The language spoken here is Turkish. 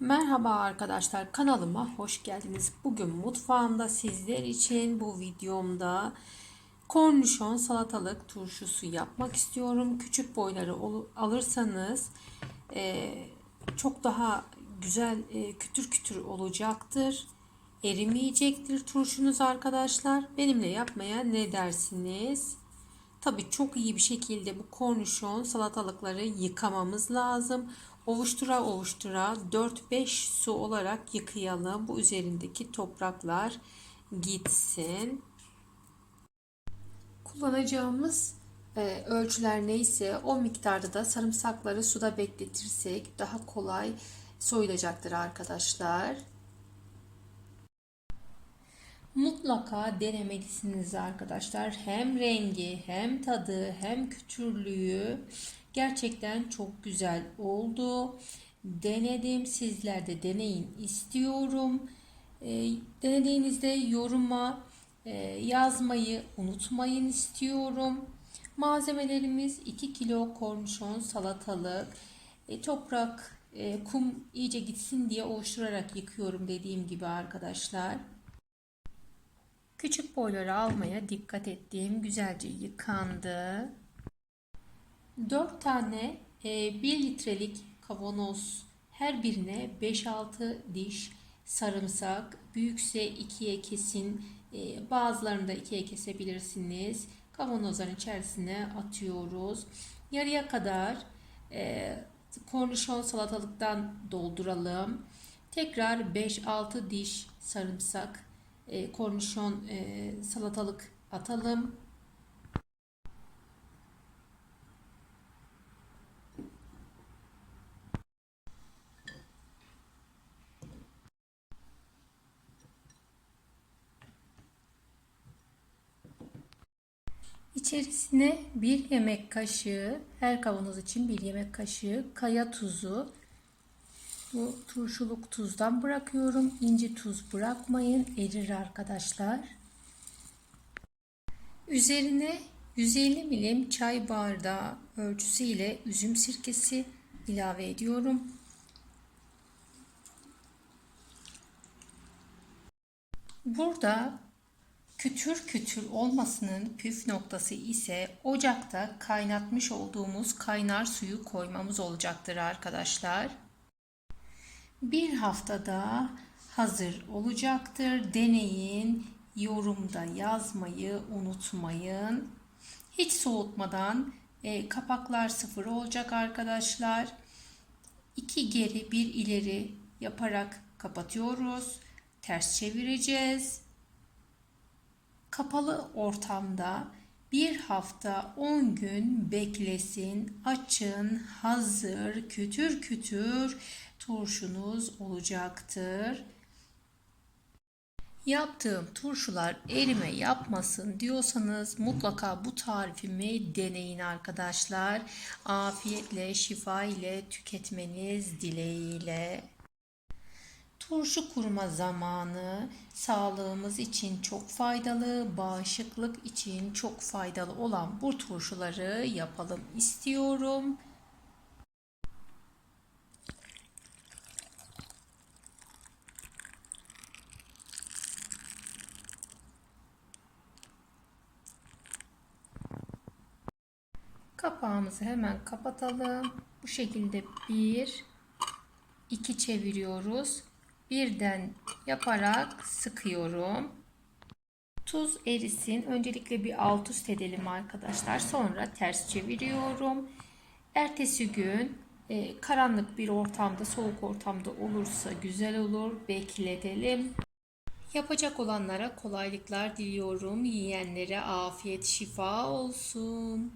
Merhaba arkadaşlar kanalıma hoş geldiniz. Bugün mutfağımda sizler için bu videomda kornişon salatalık turşusu yapmak istiyorum. Küçük boyları alırsanız e, çok daha güzel e, kütür kütür olacaktır. Erimeyecektir turşunuz arkadaşlar. Benimle yapmaya ne dersiniz? Tabii çok iyi bir şekilde bu kornişon salatalıkları yıkamamız lazım. Ovuştura ovuştura 4-5 su olarak yıkayalım. Bu üzerindeki topraklar gitsin. Kullanacağımız e, ölçüler neyse o miktarda da sarımsakları suda bekletirsek daha kolay soyulacaktır arkadaşlar. Mutlaka denemelisiniz arkadaşlar. Hem rengi, hem tadı, hem küçürlüğü gerçekten çok güzel oldu. Denedim. Sizler de deneyin istiyorum. E, denediğinizde yoruma e, yazmayı unutmayın istiyorum. Malzemelerimiz 2 kilo kornişon salatalık, e, toprak, e, kum iyice gitsin diye oluşturarak yıkıyorum dediğim gibi arkadaşlar. Küçük boyları almaya dikkat ettiğim güzelce yıkandı. 4 tane 1 e, litrelik kavanoz her birine 5-6 diş sarımsak büyükse ikiye kesin e, bazılarını da ikiye kesebilirsiniz. Kavanozların içerisine atıyoruz. Yarıya kadar e, kornişon salatalıktan dolduralım. Tekrar 5-6 diş sarımsak e, kornişon e, salatalık atalım. İçerisine bir yemek kaşığı, her kavanoz için bir yemek kaşığı kaya tuzu, bu turşuluk tuzdan bırakıyorum. İnci tuz bırakmayın. Erir arkadaşlar. Üzerine 150 milim çay bardağı ölçüsüyle üzüm sirkesi ilave ediyorum. Burada kütür kütür olmasının püf noktası ise ocakta kaynatmış olduğumuz kaynar suyu koymamız olacaktır arkadaşlar bir haftada hazır olacaktır. Deneyin, yorumda yazmayı unutmayın. Hiç soğutmadan e, kapaklar sıfır olacak arkadaşlar. İki geri bir ileri yaparak kapatıyoruz. Ters çevireceğiz. Kapalı ortamda bir hafta 10 gün beklesin. Açın, hazır, kütür kütür turşunuz olacaktır. Yaptığım turşular erime yapmasın diyorsanız mutlaka bu tarifimi deneyin arkadaşlar. Afiyetle, şifa ile tüketmeniz dileğiyle. Turşu kurma zamanı sağlığımız için çok faydalı, bağışıklık için çok faydalı olan bu turşuları yapalım istiyorum. Kapağımızı hemen kapatalım. Bu şekilde bir, iki çeviriyoruz. Birden yaparak sıkıyorum. Tuz erisin. Öncelikle bir alt üst edelim arkadaşlar. Sonra ters çeviriyorum. Ertesi gün e, karanlık bir ortamda, soğuk ortamda olursa güzel olur. Bekletelim. Yapacak olanlara kolaylıklar diliyorum. Yiyenlere afiyet şifa olsun.